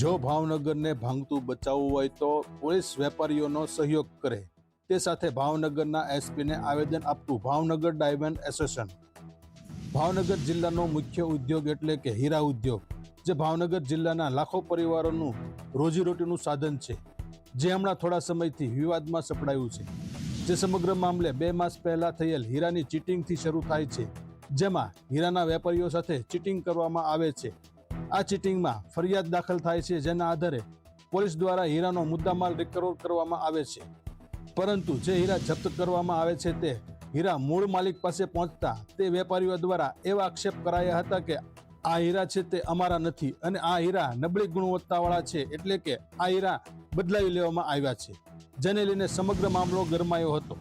જો ભાવનગરને ભાંગતું બચાવવું હોય તો પોલીસ વેપારીઓનો સહયોગ કરે. તે સાથે ભાવનગરના એસપીને આવેદન આપતું ભાવનગર ડાયમંડ એસોસિએશન. ભાવનગર જિલ્લાનો મુખ્ય ઉદ્યોગ એટલે કે હીરા ઉદ્યોગ, જે ભાવનગર જિલ્લાના લાખો પરિવારોનું રોજીરોટીનું સાધન છે, જે હમણાં થોડા સમયથી વિવાદમાં સપડાયું છે. જે સમગ્ર મામલે બે માસ પહેલા થયેલ હીરાની ચીટિંગથી શરૂ થાય છે, જેમાં હીરાના વેપારીઓ સાથે ચીટિંગ કરવામાં આવે છે. આ ચીટિંગમાં ફરિયાદ દાખલ થાય છે જેના આધારે પોલીસ દ્વારા હીરાનો મુદ્દામાલ રિકવર કરવામાં આવે છે. પરંતુ જે હીરા જપ્ત કરવામાં આવે છે તે હીરા મૂળ માલિક પાસે પહોંચતા તે વેપારીઓ દ્વારા એવા આક્ષેપ કરાયા હતા કે આ હીરા છે તે અમારા નથી અને આ હીરા નબળી ગુણવત્તાવાળા છે એટલે કે આ હીરા બદલાવી લેવામાં આવ્યા છે, જેને લઈને સમગ્ર મામલો ગરમાયો હતો.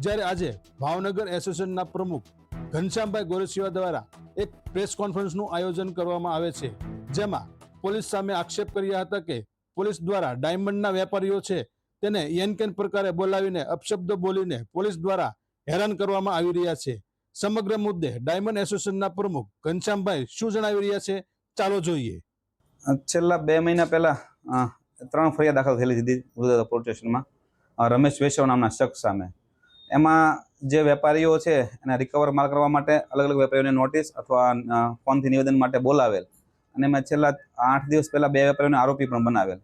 જ્યારે આજે ભાવનગર એસોસિએશનના પ્રમુખ ઘનશ્યામભાઈ ગોરસિયા દ્વારા એક પ્રેસ કોન્ફરન્સનું આયોજન કરવામાં આવે છે જેમાં પોલીસ સામે આક્ષેપ કર્યા હતા કે પોલીસ દ્વારા ડાયમંડના વેપારીઓ છે તેને એન કેન પ્રકારે બોલાવીને અપશબ્દો બોલીને પોલીસ દ્વારા હેરાન કરવામાં આવી રહ્યા છે. સમગ્ર મુદ્દે ડાયમંડ એસોસિએશનના પ્રમુખ ઘનશ્યામભાઈ શું જણાવી રહ્યા છે? ચાલો જોઈએ. છેલ્લા બે મહિના પહેલા ત્રણ ફરિયાદ દાખલ થયેલી હતી ગુજરાત પોલીસ સ્ટેશનમાં રમેશ વૈશ્વ નામના શખ્સ સામે. એમાં જે વેપારીઓ છે એને રિકવર માલ કરવા માટે અલગ અલગ વેપારીઓને નોટિસ અથવા ફોનથી નિવેદન માટે બોલાવેલ. અને એમાં છેલ્લા આઠ દિવસ પહેલા બે વેપારીઓને આરોપી પણ બનાવેલ.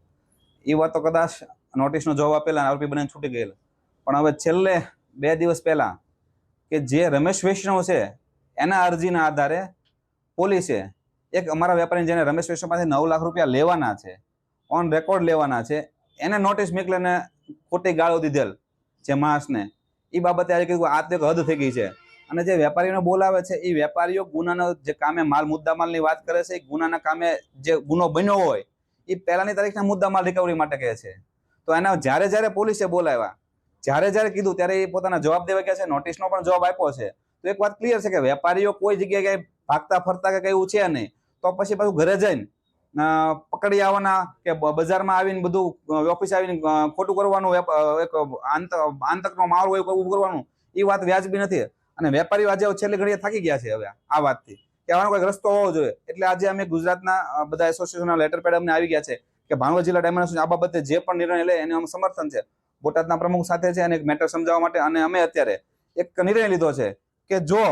એ વાતો કદાચ નોટિસનો જવાબ આપેલા આરોપી બનીને છૂટી ગયેલ. પણ હવે છેલ્લે બે દિવસ પહેલા કે જે રમેશ વૈષ્ણવ છે, એના અરજીના આધારે પોલીસે એક અમારા વેપારી જેને રમેશ વૈષ્ણવ પાસે નવ લાખ રૂપિયા લેવાના છે, ઓન રેકોર્ડ લેવાના છે, એને નોટિસ મોકલીને ખોટી ગાળો દીધેલ જે માણસને. એ બાબતે આજે કીધું આ તો હદ થઈ ગઈ છે. અને જે વેપારીઓને બોલાવે છે એ વેપારીઓ ગુનાનો જે કામે માલ, મુદ્દામાલની વાત કરે છે એ ગુનાના કામે જે ગુનો બન્યો હોય એ પહેલાની તારીખના મુદ્દામાલ રિકવરી માટે કહે છે. તો એના જ્યારે જ્યારે પોલીસે બોલાવ્યા, જ્યારે જ્યારે કીધું, ત્યારે એ પોતાના જવાબ દેવા કહે છે, નોટિસનો પણ જવાબ આપ્યો છે. તો એક વાત ક્લિયર છે કે વેપારીઓ કોઈ જગ્યાએ કંઈ ભાગતા ફરતા કે કઈ એવું છે નહીં, તો પછી પાછું ઘરે જઈને પકડી આવવાના કે બજારમાં આવીને બધું ઓફિસ આવીને ખોટું કરવાનું એક આંતક આંતકનો માહોલ હોય ઊભું કરવાનું એ વાત વ્યાજબી નથી. અને વેપારીઓ આજે છેલ્લી ઘડીએ થાકી ગયા છે હવે આ વાતથી. કહેવાનો કોઈ રસ્તો હોવો જોઈએ. એટલે આજે અમે ગુજરાતના બધા એસોસિએશનના લેટર પેડ અમને આવી ગયા છે કે ભાણવડ જિલ્લા ડાયમંડ આ બાબતે જે પણ નિર્ણય લે એને અમે સમર્થન છે. બોટાદના પ્રમુખ સાથે છે અને એક મેટર સમજાવવા માટે અને અમે અત્યારે એક નિર્ણય લીધો છે કે જો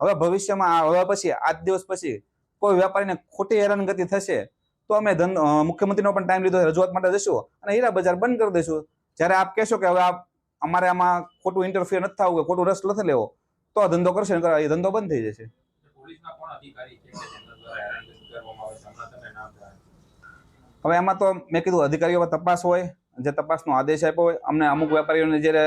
હવે ભવિષ્યમાં હવે પછી, આજ દિવસ પછી કોઈ વેપારીને ખોટી હેરાનગતિ થશે, તો અમે ધન મુખ્યમંત્રીનો પણ ટાઈમ લીધો રજૂઆત માટે જશું અને હીરા બજાર બંધ કરી દઈશું. જ્યારે આપ કહેશો કે હવે આ અમારે આમાં ખોટું ઇન્ટરફિયર નથી થવું કે ખોટું રસ નથી લેવો તો આ ધંધો કરશે ને એ ધંધો બંધ થઈ જશે. હવે એમાં તો મેં કીધું અધિકારીઓ તપાસ હોય જે તપાસનો આદેશ આપ્યો હોય અમને અમુક વેપારીઓને જ્યારે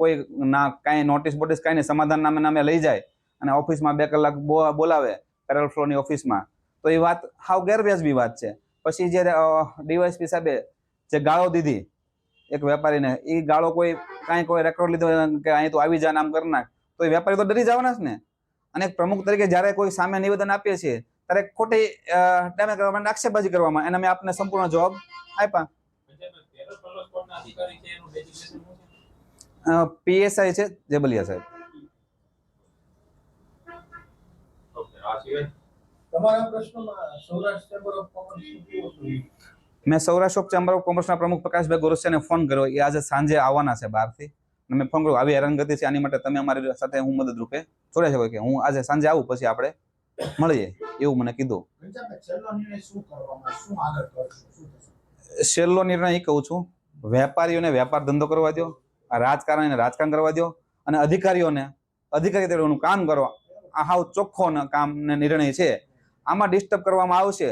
કોઈ ના કાંઈ નોટિસ બોટિસ કાંઈ નહીં સમાધાન નામે નામે લઈ જાય અને ઓફિસમાં બે કલાક બો- બોલાવે પેરલ ફ્લોરની ઓફિસમાં તો એ વાત હાવ ગેરવ્યાજબી વાત છે. પછી જ્યારે ડીવાયસપી સાહેબે જે ગાળો દીધી એક વેપારીને એ ગાળો કોઈ કાંઈ કોઈ રેકોર્ડ લીધો કે અહીં તો આવી જા નામ કરી નાખ તો એ વેપારી તો ડરી જવાના જ ને. અને એક પ્રમુખ તરીકે જ્યારે કોઈ સામે નિવેદન આપીએ છીએ ત્યારે ખોટી ટાઈમે કરવા માટે આક્ષેપબાજી કરવામાં એને મેં આપને સંપૂર્ણ જવાબ આપ્યા? પીએસઆઈ છે જેબલિયા સાહેબ. તમારા પ્રશ્નમાં સૌરાષ્ટ્ર ચેમ્બર ઓફ કોમર્સ મેં સૌરાષ્ટ્ર ચેમ્બર ઓફ કોમર્સના પ્રમુખ પ્રકાશભાઈ ગોરસિયાને ફોન કર્યો. એ આજે સાંજે આવવાના છે બહારથી. અને મેં ફોન કર્યો આવી હેરાનગતિ છે આની માટે તમે અમારી સાથે હું મદદ રૂપે જોડે શકો કે હું આજે સાંજે આવું પછી આપણે મળીએ એવું મને કીધું. છેલ્લો નિર્ણય એ કહું છું વેપારીઓને વેપાર ધંધો કરવા દો આ રાજકારણીને રાજકારણ કરવા દો અને અધિકારીઓને અધિકારી તરીકેનું કામ કરો આ હાવ ચોખ્ખો ને કામ ને નિર્ણય છે. આમાં ડિસ્ટર્બ કરવામાં આવશે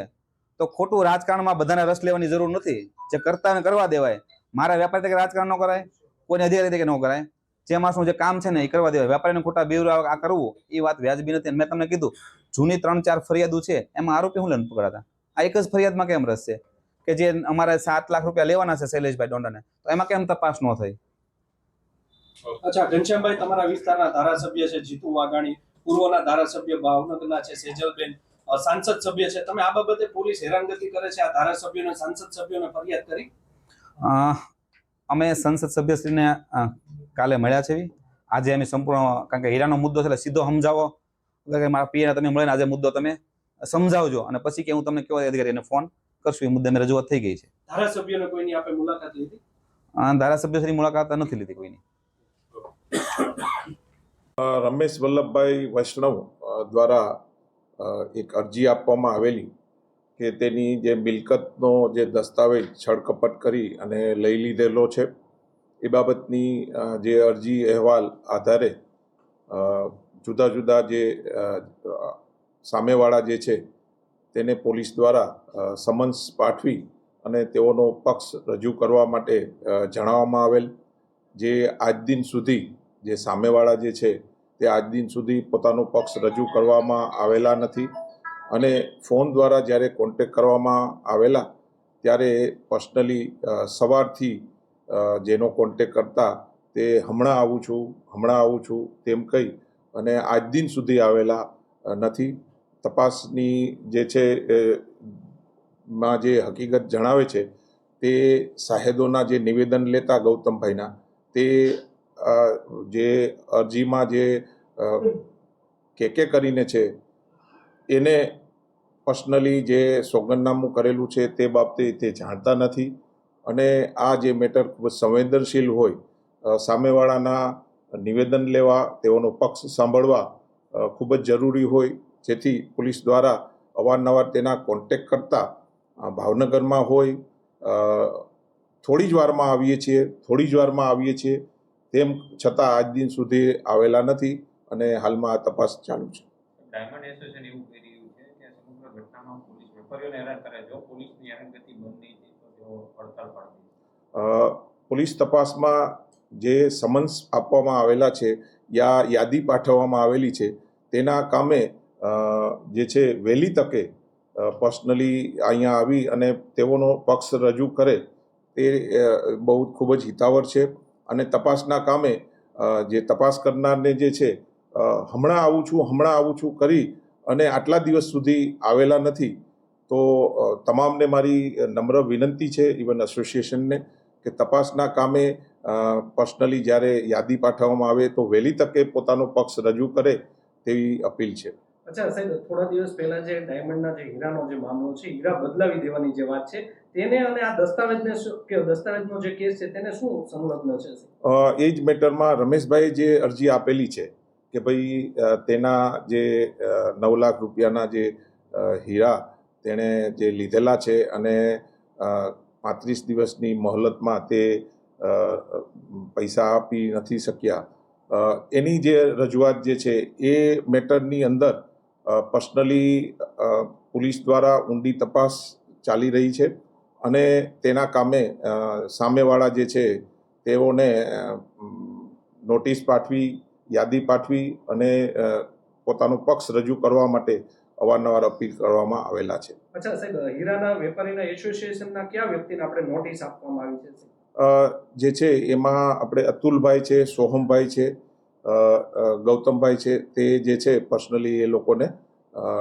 તો ખોટું રાજકારણમાં બધાને રસ લેવાની જરૂર નથી. જે કરતા કરવા દેવાય. મારા વેપાર તરીકે રાજકારણ ન કરાય. કોઈને અધિકારી તરીકે ન કરાય. જે માણસનું જે કામ છે ને એ કરવા દેવાય. વેપારીને ખોટા બીવર આ કરવું એ વાત વ્યાજબી નથી. મેં તમને કીધું જૂની ત્રણ ચાર ફરિયાદો છે એમાં આરોપી હું લઈને પકડાતા? આ એક જ ફરિયાદમાં કેમ રસ છે? કે જે અમારે સાત લાખ રૂપિયા લેવાના છે શૈલેષભાઈ ડોંડાને તો એમાં કેમ તપાસ ન થઈ? અચ્છા ઘનશ્યામભાઈ તમારા વિસ્તારના ધારાસભ્ય છે જીતુ વાઘાણી પૂર્વના ધારાસભ્ય ભાવનગરના છે સેજલબેન સાંસદ સભ્ય છે. તમે આ બાબતે પોલીસ હેરાનગતિ કરે છે આ ધારાસભ્યોને સાંસદ સભ્યોને ફરિયાદ કરી? અમે સંસદ સભ્યશ્રીને કાલે મળ્યા છે આજે અમે સંપૂર્ણ કારણ કે હીરાનો મુદ્દો છે એટલે સીધો સમજાવો. એટલે કે મારા પીએ તમે મળીને આજે મુદ્દો તમે સમજાવજો. અને પછી કે હું તમને કયો અધિકારીને ફોન કરશું એ મુદ્દે અમે રજૂઆત થઈ ગઈ છે. ધારાસભ્યોને કોઈની આપે મુલાકાત લીધી? આ ધારાસભ્યશ્રી મુલાકાત નથી લીધી કોઈની. રમેશ વલ્લભભાઈ વૈષ્ણવ દ્વારા એક અરજી આપવામાં આવેલી. કે તેની જે મિલકતનો જે દસ્તાવેજ છળકપટ કરી અને લઈ લીધેલો છે, એ બાબતની જે અરજી અહેવાલ આધારે જુદા જુદા જે સામેવાળા જે છે, તેને પોલીસ દ્વારા સમન્સ પાઠવી અને તેઓનો પક્ષ રજૂ કરવા માટે જણાવવામાં આવેલ. જે આજ દિન સુધી જે સામેવાળા જે છે, તે આજ દિન સુધી પોતાનો પક્ષ રજૂ કરવામાં આવેલા નથી. અને ફોન દ્વારા જ્યારે કોન્ટેક કરવામાં આવેલા, ત્યારે પર્સનલી સવારથી જેનો કોન્ટેક કરતા તે હમણાં આવું છું, હમણાં આવું છું, તેમ કહી અને આજ દિન સુધી આવેલા નથી. તપાસની જે છે માં જે હકીકત જણાવે છે, તે સાહેદોના જે નિવેદન લેતા ગૌતમભાઈના, તે જે અરજીમાં જે કે કે કરીને છે એને પર્સનલી જે સોગંદનામું કરેલું છે તે બાબતે તે જાણતા નથી. અને આ જે મેટર ખૂબ સંવેદનશીલ હોય સામેવાળાના નિવેદન લેવા, તેઓનો પક્ષ સાંભળવા ખૂબ જ જરૂરી હોય. જેથી પોલીસ દ્વારા અવારનવાર તેના કોન્ટેક કરતા ભાવનગરમાં હોય થોડી જ વારમાં આવીએ છીએ, થોડી જ વારમાં આવીએ છીએ. તેમ છતાં આજ દિન સુધી આવેલા નથી અને હાલમાં આ તપાસ ચાલુ છે. ડાયમંડ એસોસિએશન એવું કહી રહ્યું છે કે સમગ્ર ઘટનામાં પોલીસ વેપારીઓને હેરાન કરે જો પોલીસની હેરાનગતિ બંધ નહીં થઈ તો તેઓ હડતાલ પાડશે. પોલીસ તપાસમાં જે સમન્સ આપવામાં આવેલા છે યા યાદી પાઠવવામાં આવેલી છે, તેના કામે જે છે વહેલી તકે પર્સનલી અહીંયા આવી અને તેઓનો પક્ષ રજૂ કરે તે બહુ ખૂબ જ હિતાવર છે. અને તપાસના કામે જે તપાસ કરનારને જે છે હમણાં આવું છું હમણાં આવું છું કરી અને આટલા દિવસ સુધી આવેલા નથી તો તમામને મારી નમ્ર વિનંતી છે ઇવન એસોસિએશનને કે તપાસના કામે પર્સનલી જ્યારે યાદી પાઠવવામાં આવે તો વહેલી તકે પોતાનો પક્ષ રજૂ કરે તેવી અપીલ છે. અચ્છા સાહેબ થોડા દિવસ પહેલા જે ડાયમંડના જે હીરાનો જે મામલો છે હીરા બદલાવી દેવાની જે વાત છે તેને અને આ દસ્તાવેજને કે દસ્તાવેજનો જે કેસ છે તેને શું સંલગ્ન છે એ જ મેટરમાં રમેશભાઈએ જે અરજી આપેલી છે કે ભાઈ તેના જે નવ લાખ રૂપિયાના જે હીરા તેણે જે લીધેલા છે અને પાંત્રીસ દિવસની મહોલતમાં તે પૈસા આપી નથી શક્યા. એની જે રજૂઆત જે છે એ મેટરની અંદર પર્સનલી પોલીસ દ્વારા ઊંડી તપાસ ચાલી રહી છે અને તેના કામે સામેવાળા જે છે તેઓને નોટિસ પાઠવી યાદી પાઠવી અને પોતાનો પક્ષ રજૂ કરવા માટે અવારનવાર અપીલ કરવામાં આવેલા છે. અચ્છા સાહેબ હીરાના વેપારીના એસોસિએશનના કયા વ્યક્તિને આપણે નોટિસ આપવામાં આવી છે જે છે એમાં આપણે અતુલભાઈ છે સોહમભાઈ છે ગૌતમભાઈ છે તે જે છે પર્સનલી એ લોકોને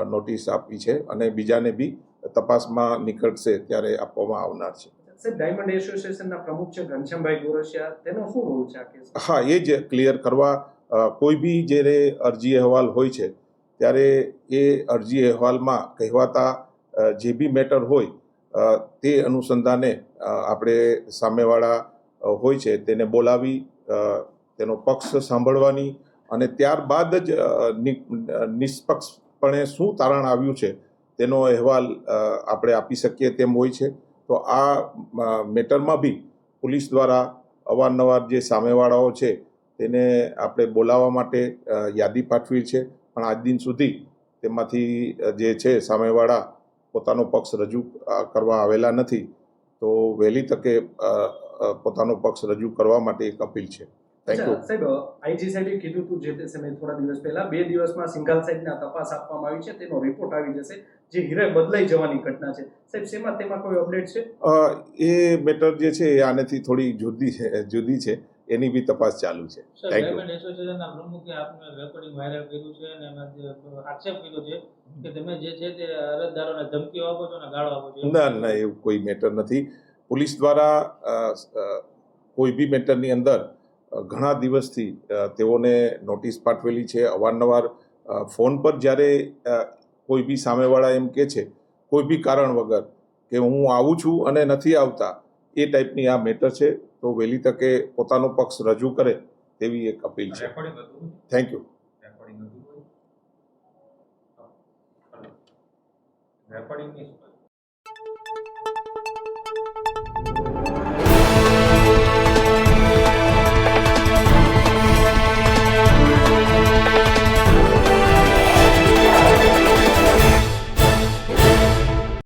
નોટિસ આપી છે અને બીજાને બી તપાસમાં નીકળશે ત્યારે આપવામાં આવનાર છે. ડાયમંડ એસોસિએશનના પ્રમુખ છે ઘનશ્યામભાઈ ગોરસિયા તેનો શું રોલ છે હા એ જ ક્લિયર કરવા કોઈ બી જ્યારે અરજી અહેવાલ હોય છે, ત્યારે એ અરજી અહેવાલમાં કહેવાતા જે બી મેટર હોય તે અનુસંધાને આપણે સામેવાળા હોય છે તેને બોલાવી તેનો પક્ષ સાંભળવાની અને ત્યારબાદ જ નિષ્પક્ષપણે શું તારણ આવ્યું છે, તેનો અહેવાલ આપણે આપી શકીએ તેમ હોય છે. તો આ મેટરમાં બી પોલીસ દ્વારા અવારનવાર જે સામેવાળાઓ છે તેને આપણે બોલાવવા માટે યાદી પાઠવી છે. પણ આજ દિન સુધી તેમાંથી જે છે સામેવાળા પોતાનો પક્ષ રજૂ કરવા આવેલા નથી. તો વહેલી તકે પોતાનો પક્ષ રજૂ કરવા માટે એક અપીલ છે. થેન્ક યુ સાહેબ આઈજી સાહેબે કીધું હતું જે તે સમયે થોડા દિવસ પહેલા બે દિવસમાં સિંઘાલ સાહેબના તપાસ આપવામાં આવી છે. તેનો રિપોર્ટ આવી જશે જે હીરે બદલાઈ જવાની ઘટના છે. સાહેબ શેમાં તેમાં કોઈ અપડેટ છે? એ મેટર જે છે એ આનેથી થોડી જુદી છે જુદી છે. એની બી તપાસ ચાલુ છે. થેન્ક યુ ના ના એવું કોઈ મેટર નથી. પોલીસ દ્વારા કોઈ બી મેટરની અંદર ઘણા દિવસથી તેઓને નોટિસ પાઠવેલી છે. અવારનવાર ફોન પર જ્યારે કોઈ બી સામેવાળા એમ કહે છે કોઈ બી કારણ વગર કે હું આવું છું અને નથી આવતા એ ટાઈપની આ મેટર છે. તો વહેલી તકે પોતાનો પક્ષ રજૂ કરે તેવી એક અપીલ છે. Thank you recording